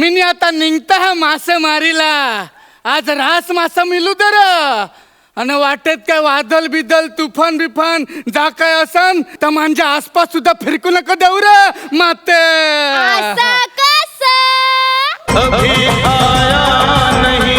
मी आता निघता हा मासे मारीला. आज रास मासा मिलू दर. आणि वाटेत काय वादल बिदल तुफान बिफान जा काय असन तर माझ्या आसपास सुद्धा फिरकू नका देऊ र माते. असं कसं? अभी आया नहीं.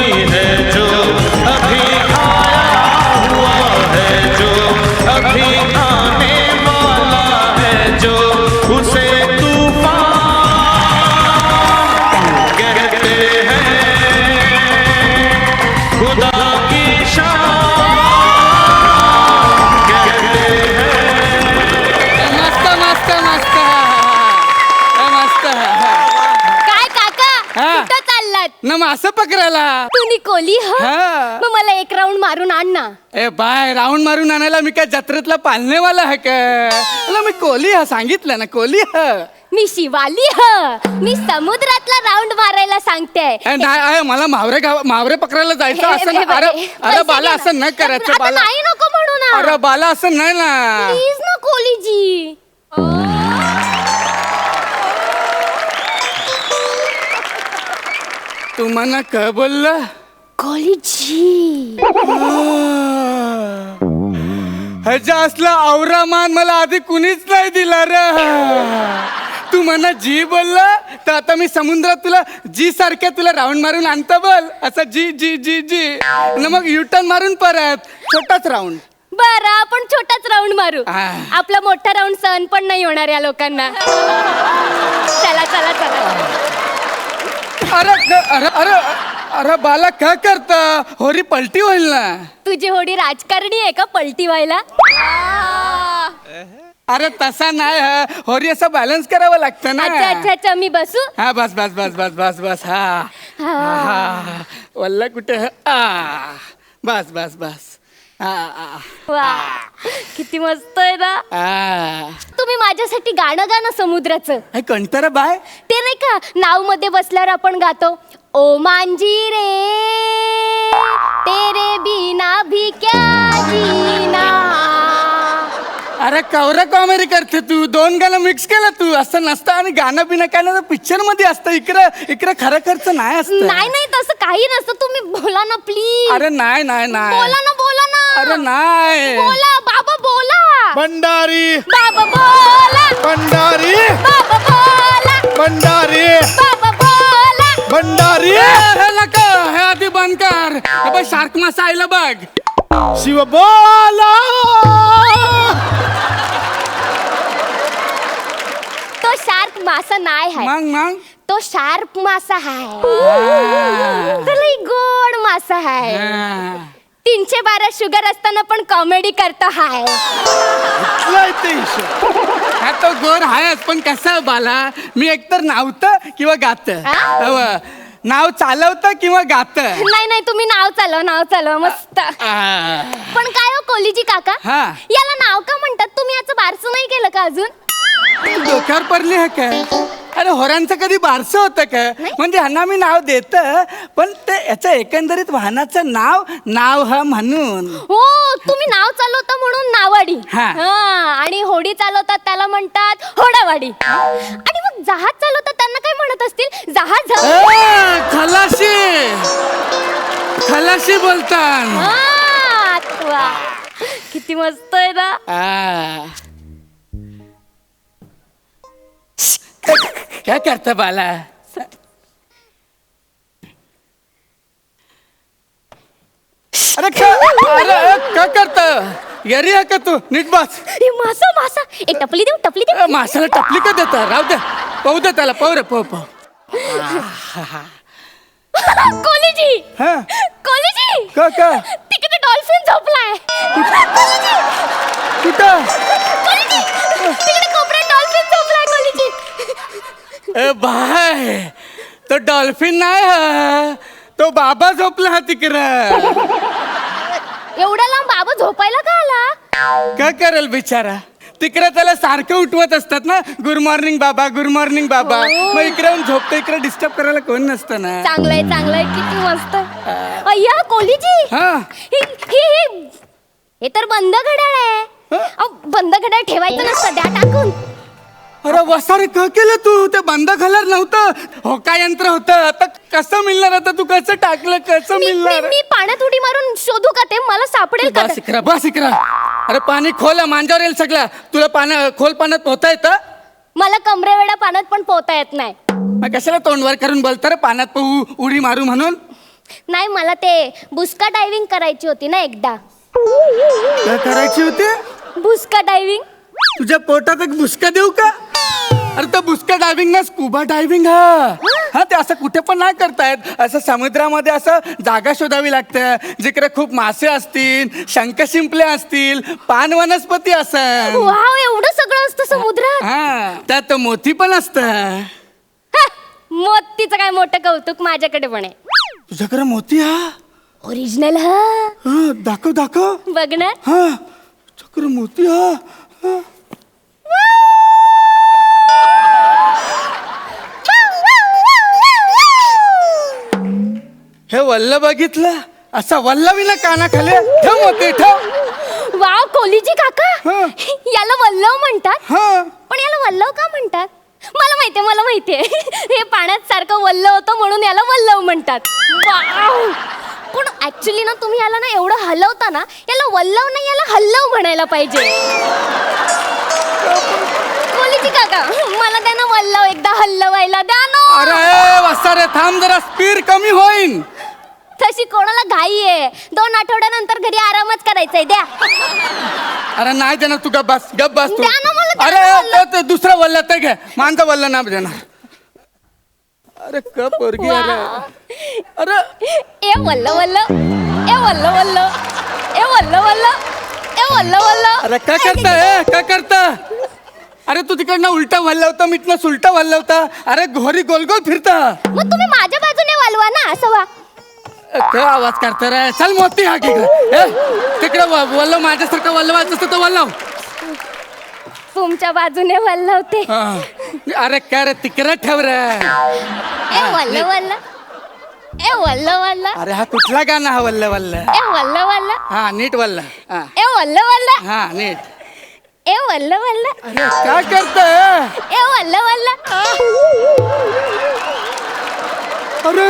काय काका? हा. कुठं चाललात? न मासे पकडायला. तुम्ही कोली ह? हा. मग मला एक राऊंड मारून आण ना. ए बाय राऊंड मारून आणायला मी काय जत्रेतला पालनेवाला आहे का? मी कोली हा? सांगितलं ना कोली हा? मी शिवाली ह? मी समुद्रातला राऊंड मारायला सांगते. ए, नाही आहे, मला मावरे गाव मावरे पकडायला जायचं असं ना अरे अरे बाला असं नाही करायचं आता बाला. नाही नको म्हणू ना. अरे बाला असं नाही ना. प्लीज ना कोलीजी. तू मना काय बोलला? कोलीजी ह्याच्या असला आवरा मान मला आधी कुणीच नाही दिला रे. तू म्हणा जी बोलला तर आता मी समुद्रात तुला जी सारख्या तुला राऊंड मारून आणता बोल. असं जी जी जी जी. आणि मग युटर्न मारून परत. छोटाच राऊंड. बर आपण छोटाच राऊंड मारू. आ. आपला मोठा राऊंड सहन पण नाही होणार या लोकांना. चला चला चला. अरे अरे अरे अरे बाला काय करता? होरी पलटी होईल ना तुझी होडी राजकारणी आहे का पलटी व्हायला? अरे तसा नाही हा. होरी असं बॅलन्स करावं लागतं ना. अच्छा अच्छा अच्छा मी बसू? हा बस बस बस बस बस बस हा. हा. हा वल्ल कुठे? ह? आ बस बस बस. वा. किती मस्त आहे ना. तुम्ही माझ्यासाठी गाणं गाणं समुद्राचं. हे कंटाळा बाय. ते नाही का नावमध्ये बसल्यावर आपण गातो ओ मांजी रे तेरे बिना भी क्या जीना. अरे कवरा कॉमेडी करते तू. दोन गाणं मिक्स केलं तू. असं नसतं. आणि गाणं बिणं काय ना पिक्चरमध्ये असतं. इकडं इकडं खरं खर्च नाही असतं. नाही नाही तसं काही नसतं. तुम्ही बोला ना प्लीज अरे नाही नाही नाही. बोला ना बोला ना अरे नाही. बोला बाबा बोला. भंडारी. बाबा बोला. भंडारी. बाबा बोला. भंडारी. बाबा बोला. भंडारी. हे नका हे आधी बंद कर. हे बघ शार्क मासा आयला बघ. शिव बोला. तो शार्क मासा नाही आहे. मग मग? तो शार्प मासा आहे. हा. तो लई गोड मासा आहे. हा. तीनशे बारा शुगर असताना पण कॉमेडी करतो हाय. लय ते हिशोब. हा तो गोर आहेच पण कसं बाला? मी एकतर नावत किंवा गात. हा? नाव चालवत किंवा गात? नाही नाही तुम्ही नाव चालव नाव चालव मस्त. पण काय हो कोलीजी काका? हा. याला नाव का म्हणतात? तुम्ही याचं बारसं नाही केलं का अजून? डोक्यावर पडली आहे काय? अरे होरांचं कधी बारसं होतं का? म्हणजे ह्यांना मी नाव देत पण ते याचं एकंदरीत वाहनाचं नाव नाव ह म्हणून. हो तुम्ही नाव चालवता म्हणून नावाडी. हा. हा, आणि होडी चालवतात त्याला म्हणतात होडावाडी. आणि मग जहाज चालवतात त्यांना काय म्हणत असतील? जहाज ए, खलाशी! खलाशी बोलतात हा, वा. किती मस्त आहे ना? आ. काय करता बाला? अरे का- अरे काय करता? येरी आहे का तू? नीट बस ए, मासा मासा एक टपली देऊ टपली देऊ ए, माशाला टपली का देता राहू दे। पाहू दे त्याला पाहू रे पाहू पाहू कोलीजी। हा। कोलीजी। का का तिकडे डॉल्फिन झोपलाय. कोलीजी कुठं? ए बाय तो डॉल्फिन नाही हा तो बाबा झोपला हा तिकडं. एवढा लांब बाबा झोपायला का आला? काय करेल बिचारा? तिकडे त्याला सारखं उठवत असतात ना गुड मॉर्निंग बाबा गुड मॉर्निंग बाबा. हो. मग इकडे येऊन झोपतो इकडे डिस्टर्ब करायला कोण नसतं ना. चांगलंय चांगलंय किती मस्त. अय्या कोलीजी. हा. हे हे हे- हे तर बंद घड्याळ आहे? अहो, बंद घड्याळ ठेवायचं नसतं द्या टाकून. अरे वसारे क केलं तू? ते बंद खाल्यावर नव्हतं. हो काय यंत्र होतं. आता कसं मिळणार? आता तू कसं टाकलं? कसं मी मी मिळणार? मी पाण्यात उडी मारून शोधू का ते? मला सापडेल का बस ते? इकरा बस इकरा अरे पाणी खोल आहे, मांजावर येईल सगळं. तुला पाण्या खोल पाण्यात पोहता येतं? मला कमरेवेडा पाण्यात पण पोहता येत नाही. मग कशाला तोंडवर करून बोलतं? रे पाण्यात पोहू उडी मारू म्हणून? नाही मला ते बुसका डायव्हिंग करायची होती ना एकदा. काय करायची होती? बुसका डायव्हिंग तुझ्या पोटात एक बुसका देऊ का? अरे तर बुसका डायव्हिंग ना स्कुबा डायव्हिंग हा? हा ते असं कुठे पण नाही करतायत. असं समुद्रामध्ये असं जागा शोधावी लागते. जिकडे खूप मासे असतील शंख शिंपले असतील पान वनस्पती असेल. वाव एवढं सगळं असतं समुद्रात? हा त्यात मोती पण असत. हा, मोतीचं काय मोठं कौतुक माझ्याकडे पण आहे. तुझ्याकडे मोती हा? ओरिजिनल हा. हा, दाखव दाखव. बघणार हा तुझ्याकडे मोती हा? हा. हे वल्ल बघितलं? असा वल्लवीला कानाखाली ठेव मोती ठेव. वाव कोलीजी काका. हा. याला वल्लव म्हणतात. हा. पण याला वल्लव का म्हणतात? मला माहितीये मला माहितीये. हे पाण्यात सारखं वल्ल होतं म्हणून याला वल्लव म्हणतात. वाव. पण ऍक्च्युली ना तुम्ही याला ना एवढं हलवता ना याला वल्लव नाही याला हल्लव म्हणायला पाहिजे. कोलीजी काका मला द्या ना वल्लव एकदा हल्लवायला द्या ना. अरे वसारे थांब जरा स्पीड कमी होईन. तशी कोणाला घाई आहे? दोन आठवड्यानंतर घरी आरामच करायचंय द्या. अरे नाही देणार तू गप बस गप बस तू. द्या ना मला, द्या अरे ना मला. ते- ते दुसरं वल्ल ते घे. माझं वल्ल नाही देणार. अरे क पोरगी अरे. अरे. ए वल्ल वल्ल. ए वल्ल वल्ल. ए वल्ल वल्ल. ए वल्ल वल्ल. अरे काय करता ए? काय करता? अरे तू तिकडनं उलटा वल्लवता मिटनं सुलटा वल्लवता अरे घोरी गोल गोल फिरता. मग तुम्ही माझ्या बाजूने वालवा ना असं वा. काय आवाज करता रे. चल मोती हा तिकडे तिकडे वल्लव माझ्यासारखं वल्लवायचं असतं तर वल्लव. तुमच्या बाजूने वल्लवते हा. अरे काय रे तिकडे ठेव रे. ए वल्ल वल्ल ए वल्ल वल्ल अरे हा कुठला गाणं हा वल्ल वल्ल ए वल्ल वल्ल हा नीट वल्ल हा. ए वल्ल वल्ल हा नीट. ए वल्ल वल्ल अरे काय करताय? ए वल्ल वल्ल अरे!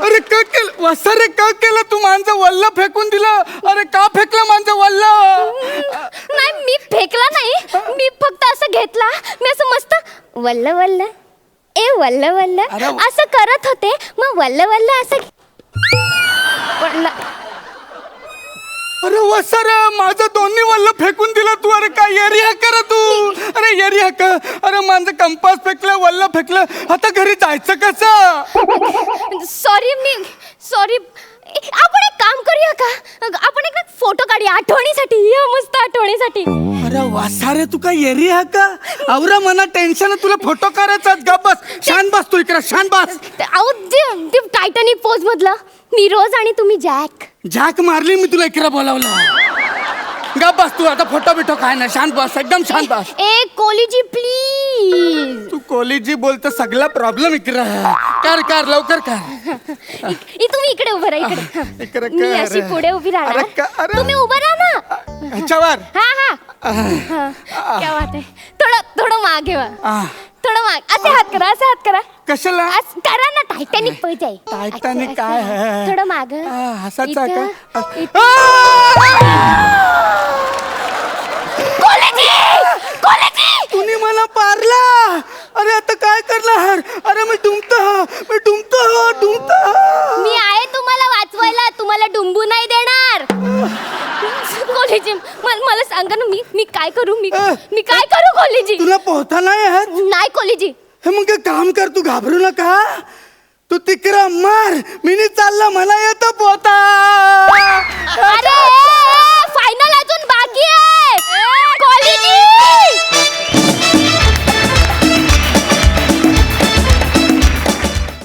अरे का केलं? वसारे का केलं? तू माझं वल्ल फेकून दिलं. अरे का फेकलं माझं वल्ल? नाही मी फेकला नाही. मी फक्त असं घेतला. मी असं मस्त वल्ल वल्ल. ए वल्ल वल्ल. अरे. असं करत होते. मग वल्ल वल्ल असं वल्ल अरे वसार माझं दोन्ही वल्ल फेकून दिलं तू. अरे काय येरी हक्क रे तू? अरे येरी हक्क अरे माझं कंपास फेकलं वल्ल फेकलं. आता घरी जायचं कसं? सॉरी मी सॉरी आपण एक काम करूया का? आपण एक फोटो काढूया आठवणीसाठी. या मस्त आठवणीसाठी. अरे वासारे तू काय येरी हक्क आवरा मना टेन्शन तुला फोटो काढायचा गप बस. शान बस तू इकडे शान बस. अहो टायटॅनिक पोज मधलं. मी रोज आणि तुम्ही जॅक झाक मारली मी तुला इकडे बोलावलं. गप बस तू आता फोटो बिटो काय ना शांत बस एकदम शांत बस. ए कोलीजी प्लीज तू कॉलेजी बोलत सगळा प्रॉब्लेम इकडे कर कर लवकर कर. तुम्ही इकडे उभं राहा इकडे. इकडे मी कर. अशी पुढे उभी अरे राहणार का- अरे. तुम्ही उभं राहा ना. ह्याच्यावर. हा हा. हा, क्या बात आहे. थोडं थोडं मागे वा. आ, थोडं माग असे हात करा असे हात करा कशाला असं करा ना टायटॅनिक पोज आहे टायटॅनिक असं, काय असं. आहे? थोडं माग आ, हसायचा इथं, का इथं. आ! कोलेजी! कोलेजी! तुम्ही मला पारला अरे आता काय करणार अरे मी डुमतो मी डुमतो डुमतो मी आहे तुम्हाला वाचवायला तुम्हाला डुंबू नाही देणार कॉलेजी मला सांगा ना मी मी काय करू? मी मी काय करू कॉलेजी तुला पोहता नाही येत? नाही कॉलेजी हे मग काम कर तू घाबरू नका. तू तिकरा मार. मीने चालला मला येतो पोहता. अरे फायनल अजून बाकी आहे. कॉलेजी